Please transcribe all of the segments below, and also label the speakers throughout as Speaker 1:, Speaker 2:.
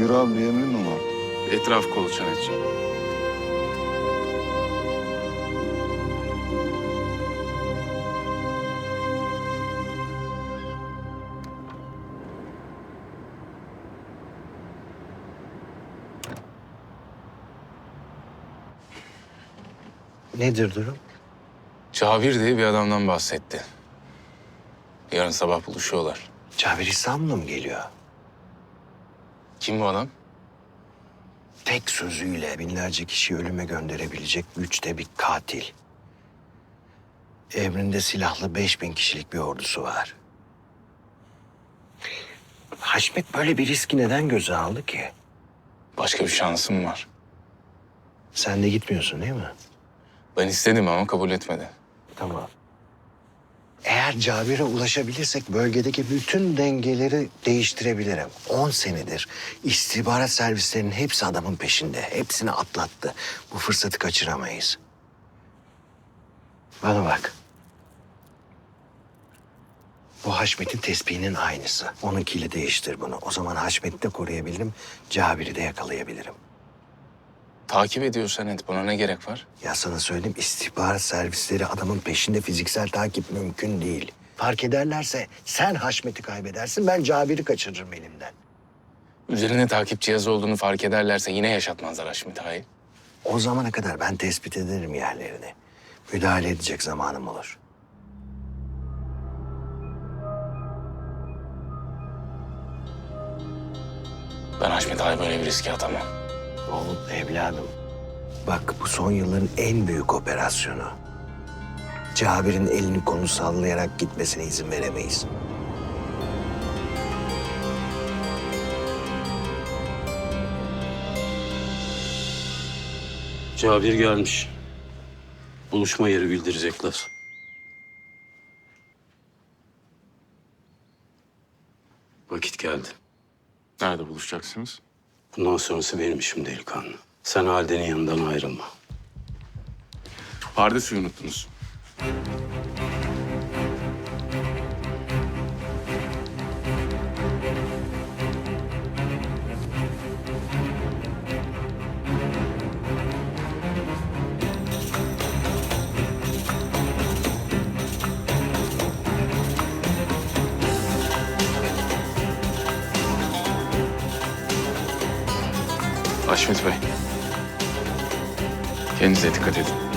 Speaker 1: Buyur abi bir emrin mi var?
Speaker 2: Etraf kolaçan edeceğim.
Speaker 3: Nedir durum?
Speaker 2: Cabir diye bir adamdan bahsetti. Yarın sabah buluşuyorlar.
Speaker 3: Cabir İstanbul'a mı geliyor?
Speaker 2: Kim bu adam?
Speaker 3: Tek sözüyle binlerce kişiyi ölüme gönderebilecek güçte bir katil. Emrinde silahlı 5000 kişilik bir ordusu var. Haşmet böyle bir riski neden göze aldı ki?
Speaker 2: Başka bir şansım var.
Speaker 3: Sen de gitmiyorsun değil mi?
Speaker 2: Ben istedim ama kabul etmedi.
Speaker 3: Tamam. Eğer Cabir'e ulaşabilirsek bölgedeki bütün dengeleri değiştirebilirim. 10 senedir istihbarat servislerinin hepsi adamın peşinde. Hepsini atlattı. Bu fırsatı kaçıramayız. Bana bak. Bu Haşmet'in tespihinin aynısı. Onunkiyle değiştir bunu. O zaman Haşmet'i de koruyabilirim, Cabir'i de yakalayabilirim.
Speaker 2: Takip ediyorsan et. Buna ne gerek var?
Speaker 3: Ya sana söyleyeyim istihbarat servisleri adamın peşinde fiziksel takip mümkün değil. Fark ederlerse sen Haşmet'i kaybedersin ben Cabir'i kaçırırım elimden.
Speaker 2: Üzerine takip cihazı olduğunu fark ederlerse yine yaşatmazlar Haşmet Ağa'yı.
Speaker 3: O zamana kadar ben tespit ederim yerlerini. Müdahale edecek zamanım olur.
Speaker 2: Ben Haşmet Ağa'yı böyle bir riske atamam.
Speaker 3: Oğlum evladım. Bak bu son yılların en büyük operasyonu. Cabir'in elini kolunu sallayarak gitmesine izin veremeyiz.
Speaker 4: Cabir gelmiş. Buluşma yeri bildirecekler. Vakit geldi.
Speaker 2: Nerede buluşacaksınız?
Speaker 4: Bundan sonrası benim işim delikanlı. Sen Halide'nin yanından ayrılma.
Speaker 2: Pardesüyü unuttunuz. Haşmet Bey. Kendinize dikkat edin.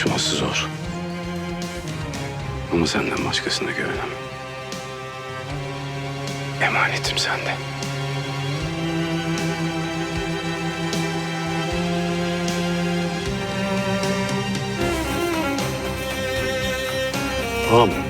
Speaker 4: Taşıması zor. Ama senden başkasına güvenemem. Emanetim sende. Tamam.